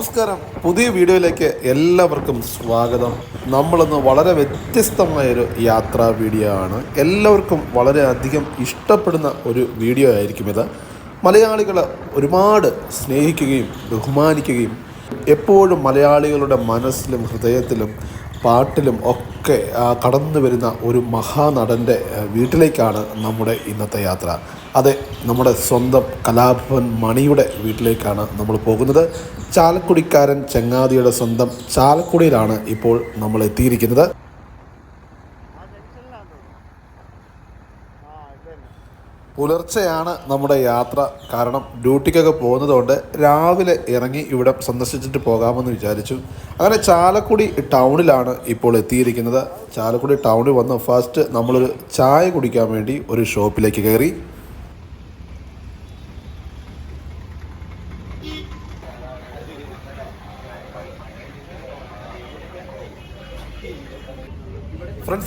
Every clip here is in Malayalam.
നമസ്കാരം. പുതിയ വീഡിയോയിലേക്ക് എല്ലാവർക്കും സ്വാഗതം. നമ്മളിന്ന് വളരെ വ്യത്യസ്തമായൊരു യാത്രാ വീഡിയോ ആണ്. എല്ലാവർക്കും വളരെയധികം ഇഷ്ടപ്പെടുന്ന ഒരു വീഡിയോ ആയിരിക്കും ഇത്. മലയാളികൾ ഒരുപാട് സ്നേഹിക്കുകയും ബഹുമാനിക്കുകയും എപ്പോഴും മലയാളികളുടെ മനസ്സിലും ഹൃദയത്തിലും പാട്ടിലും ഒക്കെ കടന്നു വരുന്ന ഒരു മഹാനടന്റെ വീട്ടിലേക്കാണ് നമ്മുടെ ഇന്നത്തെ യാത്ര. അതെ നമ്മുടെ സ്വന്തം കലാഭവൻ മണിയുടെ വീട്ടിലേക്കാണ് നമ്മൾ പോകുന്നത്. ചാലക്കുടിക്കാരൻ ചങ്ങാതിയുടെ സ്വന്തം ചാലക്കുടിയിലാണ് ഇപ്പോൾ നമ്മൾ എത്തിയിരിക്കുന്നത്. പുലർച്ചെയാണ് നമ്മുടെ യാത്ര. കാരണം ഡ്യൂട്ടിക്കൊക്കെ പോകുന്നതുകൊണ്ട് രാവിലെ ഇറങ്ങി ഇവിടെ സന്ദർശിച്ചിട്ട് പോകാമെന്ന് വിചാരിച്ചു. അങ്ങനെ ചാലക്കുടി ടൗണിലാണ് ഇപ്പോൾ എത്തിയിരിക്കുന്നത്. ചാലക്കുടി ടൗണിൽ വന്ന് ഫസ്റ്റ് നമ്മളൊരു ചായ കുടിക്കാൻ വേണ്ടി ഒരു ഷോപ്പിലേക്ക് കയറി.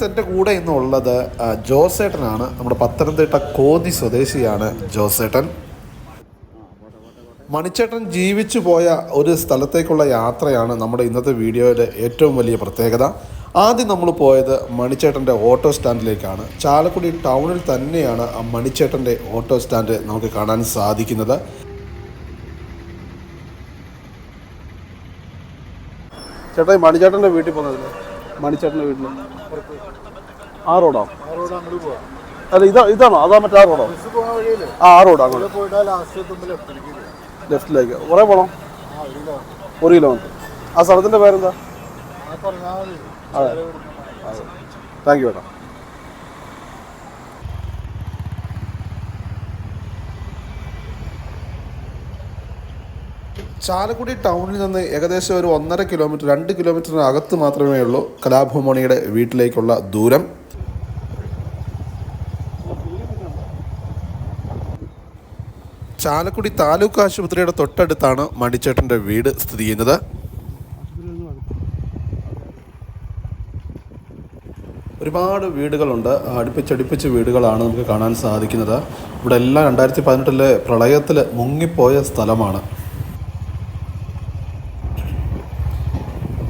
എന്റെ കൂടെ ഇന്നുള്ളത് ജോസേട്ടനാണ്. നമ്മുടെ പത്തനംതിട്ട കോന്നി സ്വദേശിയാണ് ജോസേട്ടൻ. മണിച്ചേട്ടൻ ജീവിച്ചു പോയ ഒരു സ്ഥലത്തേക്കുള്ള യാത്രയാണ് നമ്മുടെ ഇന്നത്തെ വീഡിയോയിലെ ഏറ്റവും വലിയ പ്രത്യേകത. ആദ്യം നമ്മൾ പോയത് മണിച്ചേട്ടന്റെ ഓട്ടോ സ്റ്റാൻഡിലേക്കാണ്. ചാലക്കുടി ടൗണിൽ തന്നെയാണ് ആ മണിച്ചേട്ടന്റെ ഓട്ടോ സ്റ്റാൻഡ് നമുക്ക് കാണാൻ സാധിക്കുന്നത്. ചേട്ടാ മണിച്ചേട്ടന്റെ വീട്ടിൽ പോകുന്നതല്ലേ മണിച്ചേട്ടന്റെ വീട്ടിൽ. ആ റോഡോ? അല്ല ഇതാ ഇതാണോ? അതാ മറ്റേ ആ റോഡോ? ആ ആ റോഡാ ലെഫ്റ്റിലേക്ക്. കുറേ പോണം. ഒരു കിലോമീറ്റർ. ആ സ്ഥലത്തിന്റെ പേരെന്താ? അതെ. താങ്ക് യു ഏട്ടാ. ചാലക്കുടി ടൗണിൽ നിന്ന് ഏകദേശം ഒരു ഒന്നര കിലോമീറ്റർ രണ്ട് കിലോമീറ്ററിന് അകത്ത് മാത്രമേ ഉള്ളൂ കലാഭവമണിയുടെ വീട്ടിലേക്കുള്ള ദൂരം. ചാലക്കുടി താലൂക്ക് ആശുപത്രിയുടെ തൊട്ടടുത്താണ് മണിച്ചേട്ടന്റെ വീട് സ്ഥിതി ചെയ്യുന്നത്. ഒരുപാട് വീടുകളുണ്ട്. അടുപ്പിച്ചടുപ്പിച്ച് വീടുകളാണ് നമുക്ക് കാണാൻ സാധിക്കുന്നത്. ഇവിടെ എല്ലാം രണ്ടായിരത്തി പതിനെട്ടിലെ പ്രളയത്തിൽ മുങ്ങിപ്പോയ സ്ഥലമാണ്.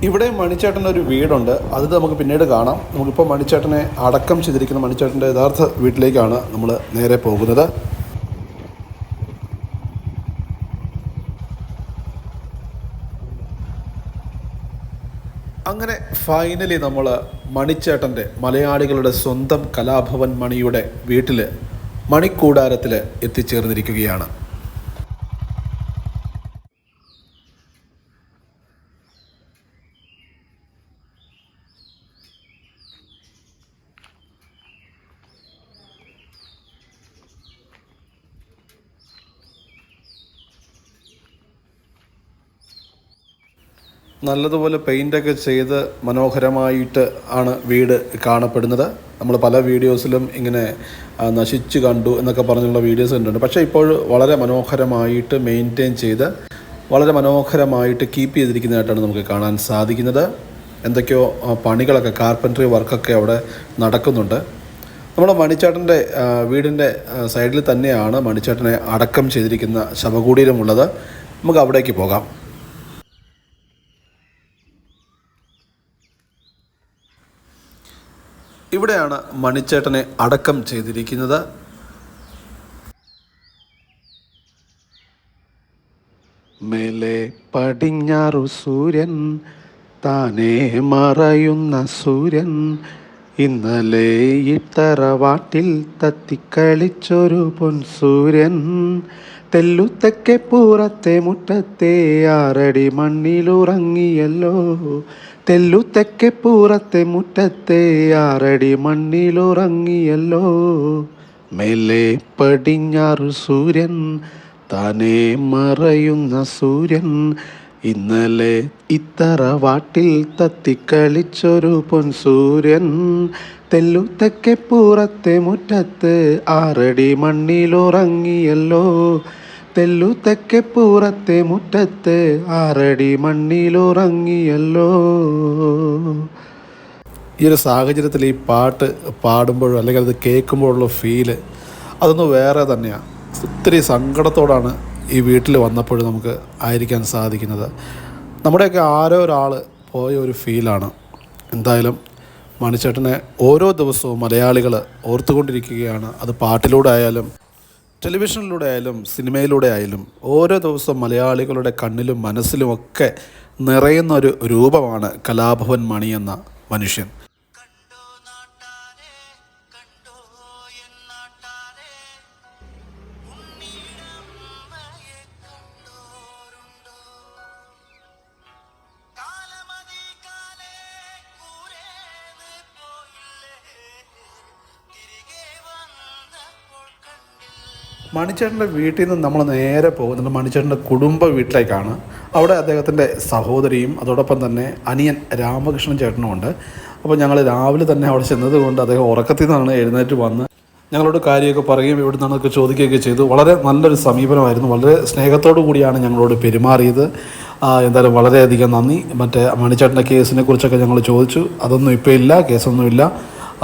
ഇവിടെ മണിച്ചേട്ടന്റെ ഒരു വീടുണ്ട്. അത് നമുക്ക് പിന്നീട് കാണാം. നമുക്കിപ്പോൾ മണിച്ചേട്ടനെ അടക്കം ചെയ്തിരിക്കുന്ന മണിച്ചേട്ടന്റെ യഥാർത്ഥ വീട്ടിലേക്കാണ് നമ്മൾ നേരെ പോകുന്നത്. അങ്ങനെ ഫൈനലി നമ്മൾ മണിച്ചേട്ടന്റെ മലയാളികളുടെ സ്വന്തം കലാഭവൻ മണിയുടെ വീട്ടിൽ മണിക്കൂടാരത്തിൽ എത്തിച്ചേർന്നിരിക്കുകയാണ്. നല്ലതുപോലെ പെയിന്റൊക്കെ ചെയ്ത് മനോഹരമായിട്ട് ആണ് വീട് കാണപ്പെടുന്നത്. നമ്മൾ പല വീഡിയോസിലും ഇങ്ങനെ നശിച്ചു കണ്ടു എന്നൊക്കെ പറഞ്ഞുള്ള വീഡിയോസ് കണ്ടിട്ടുണ്ട്. പക്ഷേ ഇപ്പോൾ വളരെ മനോഹരമായിട്ട് മെയിന്റെയിൻ ചെയ്ത് വളരെ മനോഹരമായിട്ട് കീപ്പ് ചെയ്തിരിക്കുന്നതായിട്ടാണ് നമുക്ക് കാണാൻ സാധിക്കുന്നത്. എന്തൊക്കെയോ പണികളൊക്കെ കാർപ്പൻട്രി വർക്കൊക്കെ അവിടെ നടക്കുന്നുണ്ട്. നമ്മുടെ മണിച്ചേട്ടന്റെ വീടിന്റെ സൈഡിൽ തന്നെയാണ് മണിച്ചേട്ടനെ അടക്കം ചെയ്തിരിക്കുന്ന ശവകുടീരമുള്ളത്. നമുക്ക് അവിടേക്ക് പോകാം. ഇവിടെയാണ് മണിച്ചേട്ടനെ അടക്കം ചെയ്തിരിക്കുന്നത്. മേലെ പടിഞ്ഞാറു സൂര്യൻ താനെ മറയുന്ന സൂര്യൻ. ഇന്നലെ ഇത്തറവാട്ടിൽ തത്തിക്കളിച്ചൊരു പൊൻസൂര്യൻ. തെല്ലുത്തക്കെ പൂറത്തെ മുറ്റത്തെ ആറടി മണ്ണിലുറങ്ങിയല്ലോ. തെല്ലുത്തക്കെ പൂറത്തെ മുറ്റത്തെ ആറടി മണ്ണിലുറങ്ങിയല്ലോ. മേലെ പടിഞ്ഞാറു സൂര്യൻ താനേ മറയുന്ന സൂര്യൻ. ഇന്നലെ ഇത്തറ വാട്ടിൽ തത്തിക്കളിച്ചൊരു പൊൻ സൂര്യൻ. തെല്ലുത്തക്കെ പൂറത്തെ മുറ്റത്ത് ആറടി മണ്ണിലുറങ്ങിയല്ലോ. തെല്ലുത്തക്കെ പൂറത്തെ മുറ്റത്ത് ആറടി മണ്ണിലുറങ്ങിയല്ലോ. ഈ ഒരു സാഹചര്യത്തിൽ ഈ പാട്ട് പാടുമ്പോഴോ അല്ലെങ്കിൽ അത് കേൾക്കുമ്പോഴുള്ള ഫീൽ അതൊന്ന് വേറെ തന്നെയാണ് ഒത്തിരി സങ്കടത്തോടാണ് ഈ വീട്ടിൽ വന്നപ്പോൾ നമുക്ക് ആയിരിക്കാൻ സാധിക്കുന്നത്. നമ്മുടെയൊക്കെ ആരോ ഒരാൾ പോയ ഒരു ഫീലാണ് എന്തായാലും മണിച്ചേട്ടനെ ഓരോ ദിവസവും മലയാളികൾ ഓർത്തുകൊണ്ടിരിക്കുകയാണ്. അത് പാട്ടിലൂടെ ആയാലും ടെലിവിഷനിലൂടെ ആയാലും സിനിമയിലൂടെ ആയാലും ഓരോ ദിവസവും മലയാളികളുടെ കണ്ണിലും മനസ്സിലും ഒക്കെ നിറയുന്ന ഒരു രൂപമാണ് കലാഭവൻ മണി എന്ന മനുഷ്യൻ. മണിച്ചേട്ടന്റെ വീട്ടിൽ നിന്ന് നമ്മൾ നേരെ പോകുന്നത് മണിച്ചേട്ടന്റെ കുടുംബ വീട്ടിലേക്കാണ്. അവിടെ അദ്ദേഹത്തിന്റെ സഹോദരിയും അതോടൊപ്പം തന്നെ അനിയൻ രാമകൃഷ്ണൻ ചേട്ടനും ഉണ്ട്. അപ്പോൾ ഞങ്ങൾ രാവിലെ തന്നെ അവിടെ ചെന്നത് കൊണ്ട് അദ്ദേഹം ഉറക്കത്തിൽ നിന്നാണ് എഴുന്നേറ്റ് വന്ന് ഞങ്ങളോട് കാര്യമൊക്കെ പറയുകയും ഇവിടെ നിന്നൊക്കെ ചോദിക്കുകയൊക്കെ ചെയ്തു. വളരെ നല്ലൊരു സമീപനമായിരുന്നു. വളരെ സ്നേഹത്തോടു കൂടിയാണ് ഞങ്ങളോട് പെരുമാറിയത്. എന്തായാലും വളരെയധികം നന്ദി. മറ്റേ മണിച്ചേട്ടന്റെ കേസിനെ കുറിച്ചൊക്കെ ഞങ്ങൾ ചോദിച്ചു. അതൊന്നും ഇപ്പോൾ ഇല്ല കേസൊന്നുമില്ല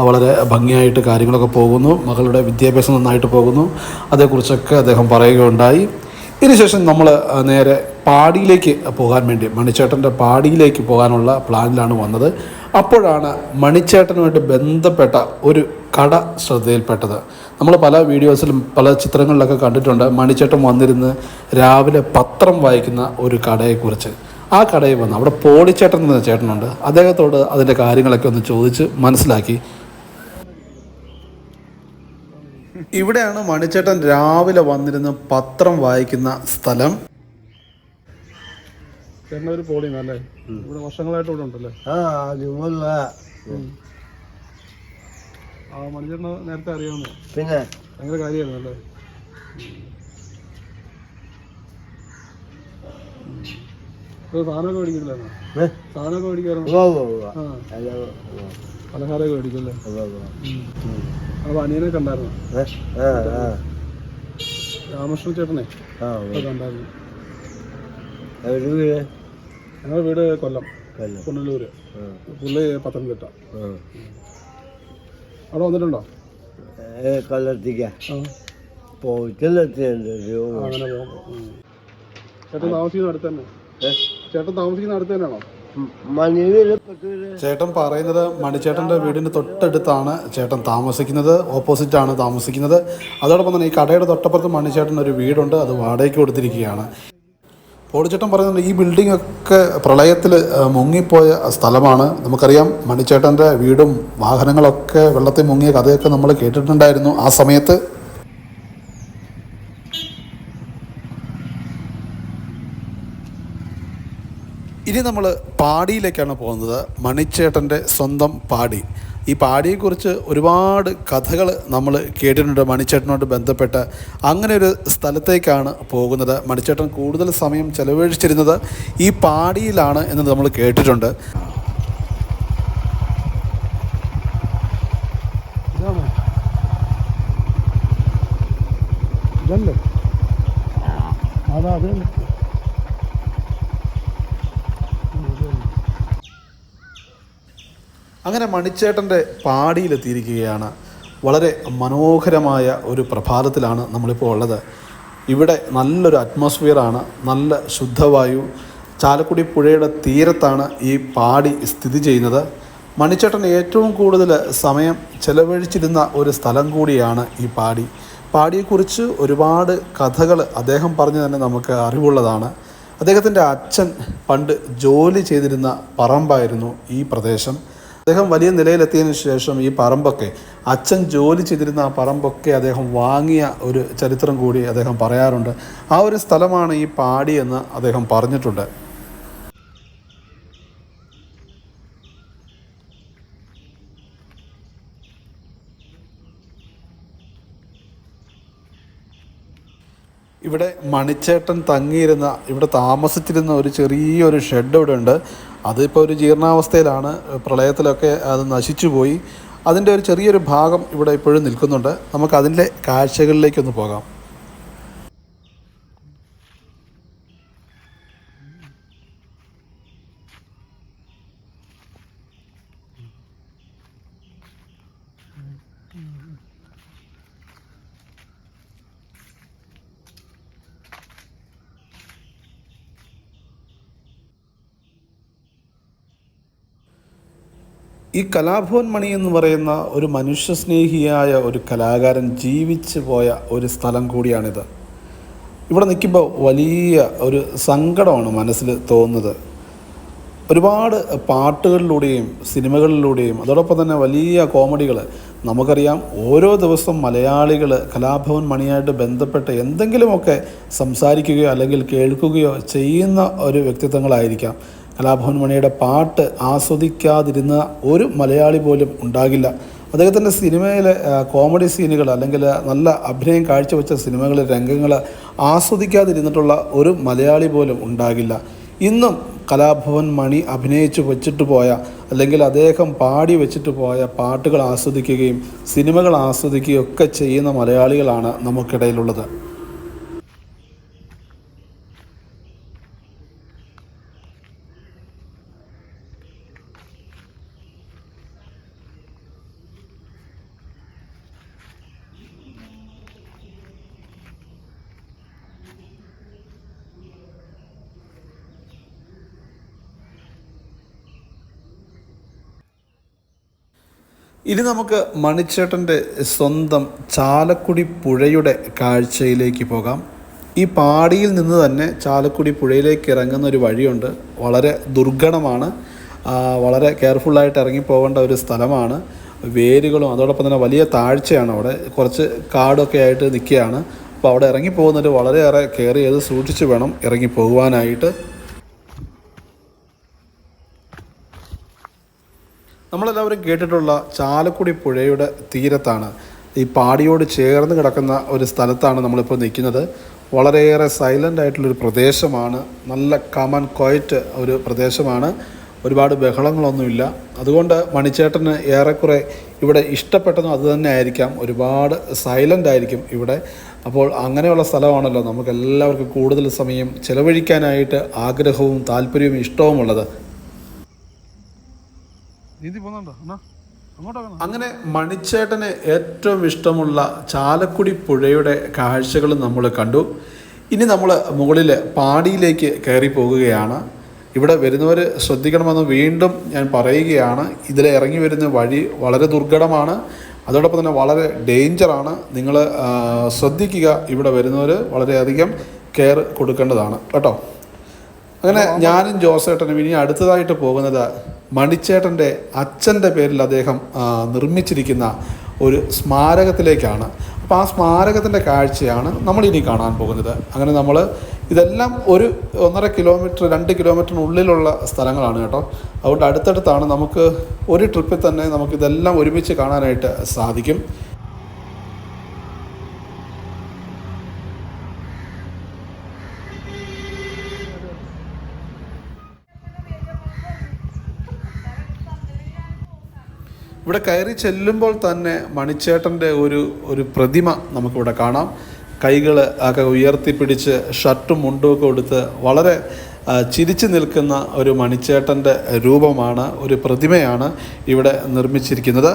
വളരെ ഭംഗിയായിട്ട് കാര്യങ്ങളൊക്കെ പോകുന്നു. മകളുടെ വിദ്യാഭ്യാസം നന്നായിട്ട് പോകുന്നു. അതേക്കുറിച്ചൊക്കെ അദ്ദേഹം പറയുകയുണ്ടായി. ഇതിനുശേഷം നമ്മൾ നേരെ പാടിയിലേക്ക് പോകാൻ വേണ്ടി മണിച്ചേട്ടന്റെ പാടിയിലേക്ക് പോകാനുള്ള പ്ലാനിലാണ് വന്നത്. അപ്പോഴാണ് മണിച്ചേട്ടനുമായിട്ട് ബന്ധപ്പെട്ട ഒരു കട ശ്രദ്ധയിൽപ്പെട്ടത്. നമ്മൾ പല വീഡിയോസിലും പല ചിത്രങ്ങളിലൊക്കെ കണ്ടിട്ടുണ്ട് മണിച്ചേട്ടൻ വന്നിരുന്ന് രാവിലെ പത്രം വായിക്കുന്ന ഒരു കടയെക്കുറിച്ച്. ആ കടയിൽ വന്ന് അവിടെ പോളിച്ചേട്ടൻ എന്ന ചേട്ടനുണ്ട്. അദ്ദേഹത്തോട് അതിന്റെ കാര്യങ്ങളൊക്കെ ഒന്ന് ചോദിച്ച് മനസ്സിലാക്കി. ഇവിടെയാണ് മണിച്ചേട്ടൻ രാവിലെ വന്നിരുന്ന് പത്രം വായിക്കുന്ന സ്ഥലം. ഒരു ഇവിടെ വർഷങ്ങളായിട്ട് ഇവിടെ ഉണ്ടല്ലേ? ആ അതുമല്ല ആ മണിച്ചേട്ടനെ നേരത്തെ അറിയാവുന്ന പിന്നെ? ഭയങ്കര കാര്യമായിരുന്നു അല്ലേ? സാധനമൊക്കെ മേടിക്കില്ലായിരുന്നോ ഏ? സാധനമൊക്കെ മേടിക്കാറുണ്ടോ? ഉവ്വ ഉവ്വ ഉവ്വ. ഹലോ പലഹാരമൊക്കെ മേടിക്കല്ലേ ഉവ്വ ഉവ്വ. അപ്പോൾ അനിയനെ കണ്ടായിരുന്നു ഏ? ആ ആ. രാമകൃഷ്ണൻ ചേട്ടനെ കണ്ടായിരുന്നു ഞങ്ങളുടെ വീട് കൊല്ലം പുനലൂര്. പുള്ളി പത്തനംതിട്ട. അവിടെ വന്നിട്ടുണ്ടോ? കൊല്ലത്തേക്ക. പോകുമ്പോൾ ചേട്ടൻ താമസിക്കുന്ന അടുത്ത് തന്നെ. ഏ? ചേട്ടൻ താമസിക്കുന്ന അടുത്ത് തന്നെയാണോ? ചേട്ടൻ പറയുന്നത് മണിച്ചേട്ടന്റെ വീടിന്റെ തൊട്ടടുത്താണ് ചേട്ടൻ താമസിക്കുന്നത് ഓപ്പോസിറ്റ് ആണ് താമസിക്കുന്നത്. അതോടൊപ്പം തന്നെ ഈ കടയുടെ തൊട്ടപ്പുറത്ത് മണിച്ചേട്ടൻ ഒരു വീടുണ്ട് അത് വാടകയ്ക്ക് കൊടുത്തിരിക്കുകയാണ്. പോളിച്ചേട്ടൻ പറയുന്നുണ്ട് ഈ ബിൽഡിംഗ് ഒക്കെ പ്രളയത്തിൽ മുങ്ങിപ്പോയ സ്ഥലമാണ്. നമുക്കറിയാം മണിച്ചേട്ടന്റെ വീടും വാഹനങ്ങളൊക്കെ വെള്ളത്തിൽ മുങ്ങിയ കഥയൊക്കെ നമ്മൾ കേട്ടിട്ടുണ്ടായിരുന്നു ആ സമയത്ത്. ഇനി നമ്മൾ പാടിയിലേക്കാണ് പോകുന്നത്. മണിച്ചേട്ടന്റെ സ്വന്തം പാടി. ഈ പാടിയെക്കുറിച്ച് ഒരുപാട് കഥകൾ നമ്മൾ കേട്ടിട്ടുണ്ട്. മണിച്ചേട്ടനോട് ബന്ധപ്പെട്ട് അങ്ങനെ ഒരു സ്ഥലത്തേക്കാണ് പോകുന്നത്. മണിച്ചേട്ടൻ കൂടുതൽ സമയം ചെലവഴിച്ചിരുന്നത് ഈ പാടിയിലാണ് എന്ന് നമ്മൾ കേട്ടിട്ടുണ്ട്. ഇതല്ലേ? അതാ അത് തന്നെ. അങ്ങനെ മണിച്ചേട്ടന്റെ പാടിയിലെത്തിയിരിക്കുകയാണ്. വളരെ മനോഹരമായ ഒരു പ്രഭാതത്തിലാണ് നമ്മളിപ്പോൾ ഉള്ളത്. ഇവിടെ നല്ലൊരു അറ്റ്മോസ്ഫിയറാണ് നല്ല ശുദ്ധവായു ചാലക്കുടി പുഴയുടെ തീരത്താണ് ഈ പാടി സ്ഥിതി ചെയ്യുന്നത്. മണിച്ചേട്ടൻ ഏറ്റവും കൂടുതൽ സമയം ചെലവഴിച്ചിരുന്ന ഒരു സ്ഥലം കൂടിയാണ് ഈ പാടി. പാടിയെക്കുറിച്ച് ഒരുപാട് കഥകൾ അദ്ദേഹം പറഞ്ഞു തന്നെ നമുക്ക് അറിവുള്ളതാണ്. അദ്ദേഹത്തിന്റെ അച്ഛൻ പണ്ട് ജോലി ചെയ്തിരുന്ന പറമ്പായിരുന്നു ഈ പ്രദേശം. അദ്ദേഹം വലിയ നിലയിലെത്തിയതിനു ശേഷം ഈ പറമ്പൊക്കെ അച്ഛൻ ജോലി ചെയ്തിരുന്ന ആ പറമ്പൊക്കെ അദ്ദേഹം വാങ്ങിയ ഒരു ചരിത്രം കൂടി അദ്ദേഹം പറയാറുണ്ട്. ആ ഒരു സ്ഥലമാണ് ഈ പാടി എന്ന് അദ്ദേഹം പറഞ്ഞിട്ടുണ്ട്. ഇവിടെ മണിച്ചേട്ടൻ തങ്ങിയിരുന്ന ഇവിടെ താമസിച്ചിരുന്ന ഒരു ചെറിയൊരു ഷെഡ് ഇവിടെ ഉണ്ട്. അതിപ്പോൾ ഒരു ജീർണാവസ്ഥയിലാണ്. പ്രളയത്തിലൊക്കെ അത് നശിച്ചു പോയി. അതിന്റെ ഒരു ചെറിയൊരു ഭാഗം ഇവിടെ ഇപ്പോഴും നിൽക്കുന്നുണ്ട്. നമുക്ക് അതിന്റെ കാഴ്ചകളിലേക്കൊന്ന് പോകാം. ഈ കലാഭവൻ മണി എന്ന് പറയുന്ന ഒരു മനുഷ്യസ്നേഹിയായ ഒരു കലാകാരൻ ജീവിച്ചു പോയ ഒരു സ്ഥലം കൂടിയാണിത്. ഇവിടെ നിൽക്കുമ്പോൾ വലിയ ഒരു സങ്കടമാണ് മനസ്സിൽ തോന്നുന്നത്. ഒരുപാട് പാട്ടുകളിലൂടെയും സിനിമകളിലൂടെയും അതോടൊപ്പം തന്നെ വലിയ കോമഡികൾ നമുക്കറിയാം ഓരോ ദിവസം മലയാളികൾ കലാഭവൻ മണിയായിട്ട് ബന്ധപ്പെട്ട് എന്തെങ്കിലുമൊക്കെ സംസാരിക്കുകയോ അല്ലെങ്കിൽ കേൾക്കുകയോ ചെയ്യുന്ന ഒരു വ്യക്തിത്വങ്ങളായിരിക്കാം. കലാഭവൻ മണിയുടെ പാട്ട് ആസ്വദിക്കാതിരുന്ന ഒരു മലയാളി പോലും ഉണ്ടാകില്ല. അദ്ദേഹത്തിന്റെ സിനിമയിലെ കോമഡി സീനുകൾ അല്ലെങ്കിൽ നല്ല അഭിനയം കാഴ്ചവെച്ച സിനിമകളിലെ രംഗങ്ങൾ ആസ്വദിക്കാതിരുന്നിട്ടുള്ള ഒരു മലയാളി പോലും ഉണ്ടാകില്ല. ഇന്നും കലാഭവൻ മണി അഭിനയിച്ചു വെച്ചിട്ട് പോയ അല്ലെങ്കിൽ അദ്ദേഹം പാടി വെച്ചിട്ട് പോയ പാട്ടുകൾ ആസ്വദിക്കുകയും സിനിമകൾ ആസ്വദിക്കുകയും ഒക്കെ ചെയ്യുന്ന മലയാളികളാണ് നമുക്കിടയിലുള്ളത്. ഇനി നമുക്ക് മണിച്ചേട്ടന്റെ സ്വന്തം ചാലക്കുടി പുഴയുടെ കാഴ്ചയിലേക്ക് പോകാം. ഈ പാടിയിൽ നിന്ന് തന്നെ ചാലക്കുടി പുഴയിലേക്ക് ഇറങ്ങുന്ന ഒരു വഴിയുണ്ട്. വളരെ ദുർഘടമാണ്. വളരെ കെയർഫുള്ളായിട്ട് ഇറങ്ങിപ്പോകേണ്ട ഒരു സ്ഥലമാണ്. വേരുകളും അതോടൊപ്പം തന്നെ വലിയ താഴ്ചയാണ് അവിടെ. കുറച്ച് കാടൊക്കെ ആയിട്ട് നിൽക്കുകയാണ്. അപ്പോൾ അവിടെ ഇറങ്ങി പോകുന്നവർ വളരെയേറെ കെയർ ചെയ്ത് സൂക്ഷിച്ച് വേണം ഇറങ്ങി നമ്മളെല്ലാവരും കേട്ടിട്ടുള്ള ചാലക്കുടി പുഴയുടെ തീരത്താണ് ഈ പാടിയോട് ചേർന്ന് കിടക്കുന്ന ഒരു സ്ഥലത്താണ് നമ്മളിപ്പോൾ നിൽക്കുന്നത്. വളരെയേറെ സൈലന്റ് ആയിട്ടുള്ളൊരു പ്രദേശമാണ്. നല്ല കമൻ ക്വയറ്റ് ഒരു പ്രദേശമാണ്. ഒരുപാട് ബഹളങ്ങളൊന്നുമില്ല. അതുകൊണ്ട് മണിച്ചേട്ടന് ഏറെക്കുറെ ഇവിടെ ഇഷ്ടപ്പെട്ടതും അത് തന്നെ ആയിരിക്കാം. ഒരുപാട് സൈലന്റ് ആയിരിക്കും ഇവിടെ. അപ്പോൾ അങ്ങനെയുള്ള സ്ഥലമാണല്ലോ നമുക്ക് എല്ലാവർക്കും കൂടുതൽ സമയം ചിലവഴിക്കാനായിട്ട് ആഗ്രഹവും താല്പര്യവും ഇഷ്ടവുമുള്ളത്. നീന്തി പോകുന്നുണ്ടോ? എന്നാ അങ്ങോട്ടാ അങ്ങനെ മണിച്ചേട്ടന് ഏറ്റവും ഇഷ്ടമുള്ള ചാലക്കുടി പുഴയുടെ കാഴ്ചകൾ നമ്മൾ കണ്ടു. ഇനി നമ്മൾ മുകളിൽ പാടിയിലേക്ക് കയറി പോകുകയാണ്. ഇവിടെ വരുന്നവർ ശ്രദ്ധിക്കണമെന്ന് വീണ്ടും ഞാൻ പറയുകയാണ്. ഇതിൽ ഇറങ്ങി വരുന്ന വഴി വളരെ ദുർഘടമാണ്. അതോടൊപ്പം തന്നെ വളരെ ഡേഞ്ചറാണ്. നിങ്ങൾ ശ്രദ്ധിക്കുക ഇവിടെ വരുന്നവർ വളരെയധികം കെയർ കൊടുക്കേണ്ടതാണ്. കേട്ടോ? അങ്ങനെ ഞാനും ജോസേട്ടനും ഇനി അടുത്തതായിട്ട് പോകുന്നത് മണിച്ചേട്ടന്റെ അച്ഛന്റെ പേരിൽ അദ്ദേഹം നിർമ്മിച്ചിരിക്കുന്ന ഒരു സ്മാരകത്തിലേക്കാണ്. അപ്പോൾ ആ സ്മാരകത്തിന്റെ കാഴ്ചയാണ് നമ്മളിനി കാണാൻ പോകുന്നത്. അങ്ങനെ നമ്മൾ ഇതെല്ലാം ഒരു ഒന്നര കിലോമീറ്റർ രണ്ട് കിലോമീറ്ററിനുള്ളിലുള്ള സ്ഥലങ്ങളാണ് കേട്ടോ. അതുകൊണ്ട് അടുത്തടുത്താണ് നമുക്ക് ഒരു ട്രിപ്പിൽ തന്നെ നമുക്കിതെല്ലാം ഒരുമിച്ച് കാണാനായിട്ട് സാധിക്കും. ഇവിടെ കയറി ചെല്ലുമ്പോൾ തന്നെ മണിച്ചേട്ടന്റെ ഒരു ഒരു പ്രതിമ നമുക്കിവിടെ കാണാം. കൈകൾ ഒക്കെ ഉയർത്തിപ്പിടിച്ച് ഷർട്ടും മുണ്ടും ഒക്കെ കൊടുത്ത് വളരെ ചിരിച്ചു നിൽക്കുന്ന ഒരു മണിച്ചേട്ടന്റെ രൂപമാണ് ഒരു പ്രതിമയാണ് ഇവിടെ നിർമ്മിച്ചിരിക്കുന്നത്.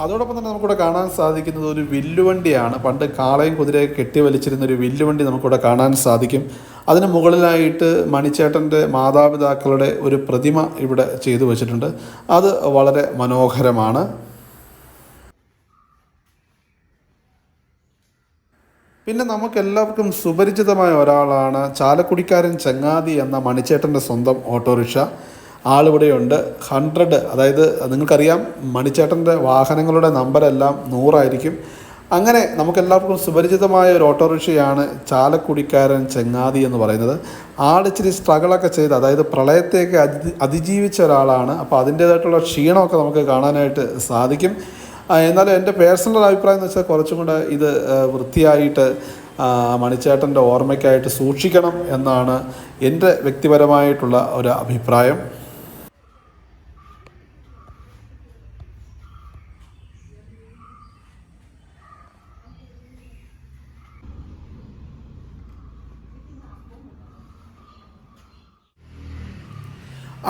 അതോടൊപ്പം തന്നെ നമുക്കിവിടെ കാണാൻ സാധിക്കുന്നത് ഒരു വില്ലുവണ്ടിയാണ്. പണ്ട് കാളയും കുതിരയും കെട്ടി വലിച്ചിരുന്ന ഒരു വില്ലുവണ്ടി നമുക്കിവിടെ കാണാൻ സാധിക്കും. അതിന് മുകളിലായിട്ട് മണിച്ചേട്ടന്റെ മാതാപിതാക്കളുടെ ഒരു പ്രതിമ ഇവിടെ ചെയ്തു വച്ചിട്ടുണ്ട്. അത് വളരെ മനോഹരമാണ്. പിന്നെ നമുക്കെല്ലാവർക്കും സുപരിചിതമായ ഒരാളാണ് ചാലക്കുടിക്കാരൻ ചങ്ങാതി എന്ന മണിച്ചേട്ടന്റെ സ്വന്തം ഓട്ടോറിക്ഷ. ആളിവിടെയുണ്ട്. ഹൺഡ്രഡ് അതായത് നിങ്ങൾക്കറിയാം മണിച്ചേട്ടന്റെ വാഹനങ്ങളുടെ നമ്പരെല്ലാം നൂറായിരിക്കും. അങ്ങനെ നമുക്കെല്ലാവർക്കും സുപരിചിതമായ ഒരു ഓട്ടോറിക്ഷയാണ് ചാലക്കുടിക്കാരൻ ചെങ്ങാതി എന്ന് പറയുന്നത്. ആളിച്ചിരി സ്ട്രഗിളൊക്കെ ചെയ്ത് അതായത് പ്രളയത്തെയൊക്കെ അതി അതിജീവിച്ച ഒരാളാണ്. അപ്പോൾ അതിന്റേതായിട്ടുള്ള ക്ഷീണമൊക്കെ നമുക്ക് കാണാനായിട്ട് സാധിക്കും. എന്നാലും എന്റെ പേഴ്സണൽ അഭിപ്രായം എന്ന് വെച്ചാൽ കുറച്ചും കൂടെ ഇത് വൃത്തിയായിട്ട് മണിച്ചേട്ടന്റെ ഓർമ്മയ്ക്കായിട്ട് സൂക്ഷിക്കണം എന്നാണ് എന്റെ വ്യക്തിപരമായിട്ടുള്ള ഒരു അഭിപ്രായം.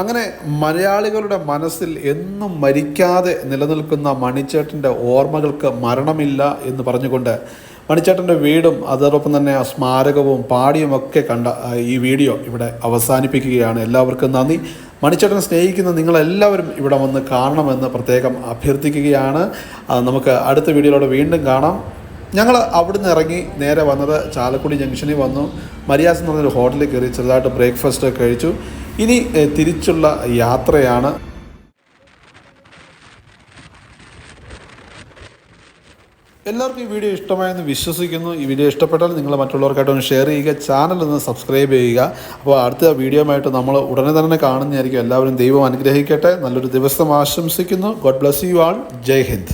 അങ്ങനെ മലയാളികളുടെ മനസ്സിൽ എന്നും മരിക്കാതെ നിലനിൽക്കുന്ന മണിച്ചേട്ടന്റെ ഓർമ്മകൾക്ക് മരണമില്ല എന്ന് പറഞ്ഞുകൊണ്ട് മണിച്ചേട്ടന്റെ വീടും അതോടൊപ്പം തന്നെ സ്മാരകവും പാടിയുമൊക്കെ കണ്ട ഈ വീഡിയോ ഇവിടെ അവസാനിപ്പിക്കുകയാണ്. എല്ലാവർക്കും നന്ദി. മണിച്ചേട്ടനെ സ്നേഹിക്കുന്ന നിങ്ങളെല്ലാവരും ഇവിടെ വന്ന് കാണണമെന്ന് പ്രത്യേകം അഭ്യർത്ഥിക്കുകയാണ്. നമുക്ക് അടുത്ത വീഡിയോയിലൂടെ വീണ്ടും കാണാം. ഞങ്ങൾ അവിടുന്ന് ഇറങ്ങി നേരെ വന്നത് ചാലക്കുടി ജംഗ്ഷനിൽ വന്നു. മരിയാസ് എന്ന് പറഞ്ഞൊരു ഹോട്ടലിൽ കയറി ചെറുതായിട്ട് ബ്രേക്ക്ഫാസ്റ്റ് ഒക്കെ കഴിച്ചു. ഇനി തിരിച്ചുള്ള യാത്രയാണ്. എല്ലാവർക്കും ഈ വീഡിയോ ഇഷ്ടമായെന്ന് വിശ്വസിക്കുന്നു. ഈ വീഡിയോ ഇഷ്ടപ്പെട്ടാൽ നിങ്ങൾ മറ്റുള്ളവർക്കായിട്ട് ഒന്ന് ഷെയർ ചെയ്യുക ചാനൽ ഒന്ന് സബ്സ്ക്രൈബ് ചെയ്യുക. അപ്പോൾ അടുത്ത വീഡിയോയുമായിട്ട് നമ്മൾ ഉടനെ തന്നെ കാണുന്നതായിരിക്കും. എല്ലാവരും ദൈവം അനുഗ്രഹിക്കട്ടെ. നല്ലൊരു ദിവസം ആശംസിക്കുന്നു. God bless you all. Jai Hind.